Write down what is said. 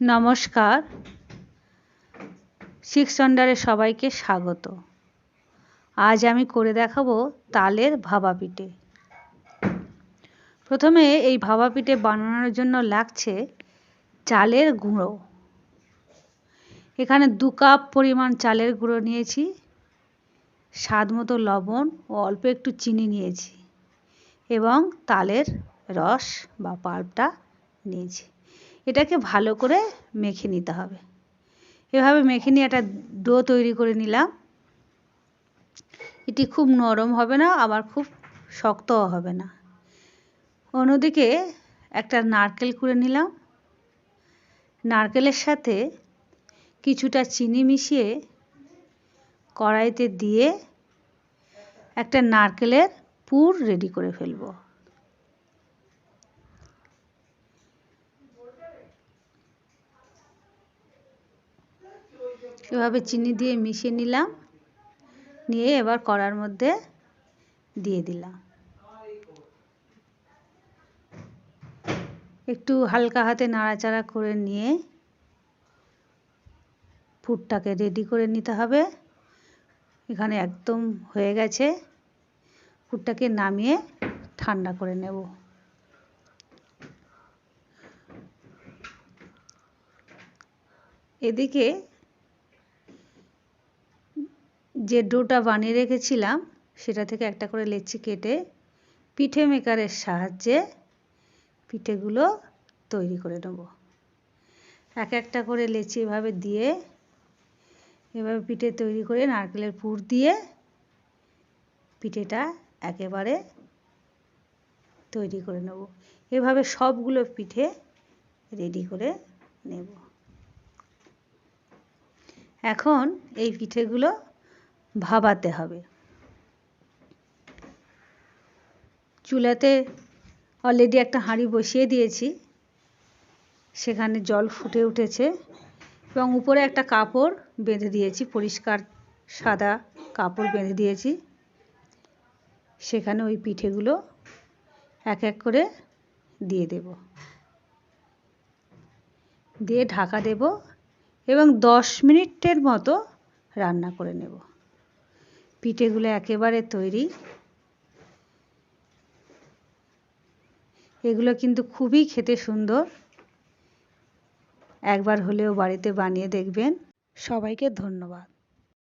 নমস্কার। সিক্স আন্ডারে সবাইকে স্বাগত। আজ আমি করে দেখাবো তালের ভাবা পিঠে। প্রথমে এই ভাবা পিঠে বানানোর জন্য লাগছে চালের গুঁড়ো। এখানে দু কাপ পরিমাণ চালের গুঁড়ো নিয়েছি, স্বাদ মতো লবণ ও অল্প একটু চিনি নিয়েছি এবং তালের রস বা পাল্পটা নিয়েছি। এটাকে ভালো করে মেখে নিতে হবে। এভাবে মেখে নিয়ে একটা ডো তৈরি করে নিলাম। এটি খুব নরম হবে না, আবার খুব শক্তও হবে না। অন্যদিকে একটা নারকেল করে নিলাম। নারকেলের সাথে কিছুটা চিনি মিশিয়ে কড়াইতে দিয়ে একটা নারকেলের পুর রেডি করে ফেলব। এভাবে চিনি দিয়ে মিশিয়ে নিলাম। নিয়ে এবার কড়ার মধ্যে দিয়ে দিলাম। একটু হালকা হাতে নাড়াচাড়া করে নিয়ে পুরটাকে রেডি করে নিতে হবে। এখানে একদম হয়ে গেছে। পুরটাকে নামিয়ে ঠান্ডা করে নেব। এদিকে যে ডোটা বানিয়ে রেখেছিলাম, সেটা থেকে একটা করে লেচি কেটে পিঠে মেকারের সাহায্যে পিঠেগুলো তৈরি করে নেব। এক একটা করে লেচি এভাবে দিয়ে, এভাবে পিঠে তৈরি করে নারকেলের পুর দিয়ে পিঠেটা একেবারে তৈরি করে নেব। এভাবে সবগুলো পিঠে রেডি করে নেব। এখন এই পিঠেগুলো ভাবাতে হবে। চুলাতে অলরেডি একটা হাঁড়ি বসিয়ে দিয়েছি। সেখানে জল ফুটে উঠেছে এবং উপরে একটা কাপড় বেঁধে দিয়েছি, পরিষ্কার সাদা কাপড় বেঁধে দিয়েছি। সেখানে ওই পিঠেগুলো এক এক করে দিয়ে দেব। দিয়ে ঢাকা দেব এবং দশ মিনিটের মতো রান্না করে নেব। পিঠেগুলো একেবারে তৈরি। এগুলো কিন্তু খুবই খেতে সুন্দর। একবার হলেও বাড়িতে বানিয়ে দেখবেন। সবাইকে ধন্যবাদ।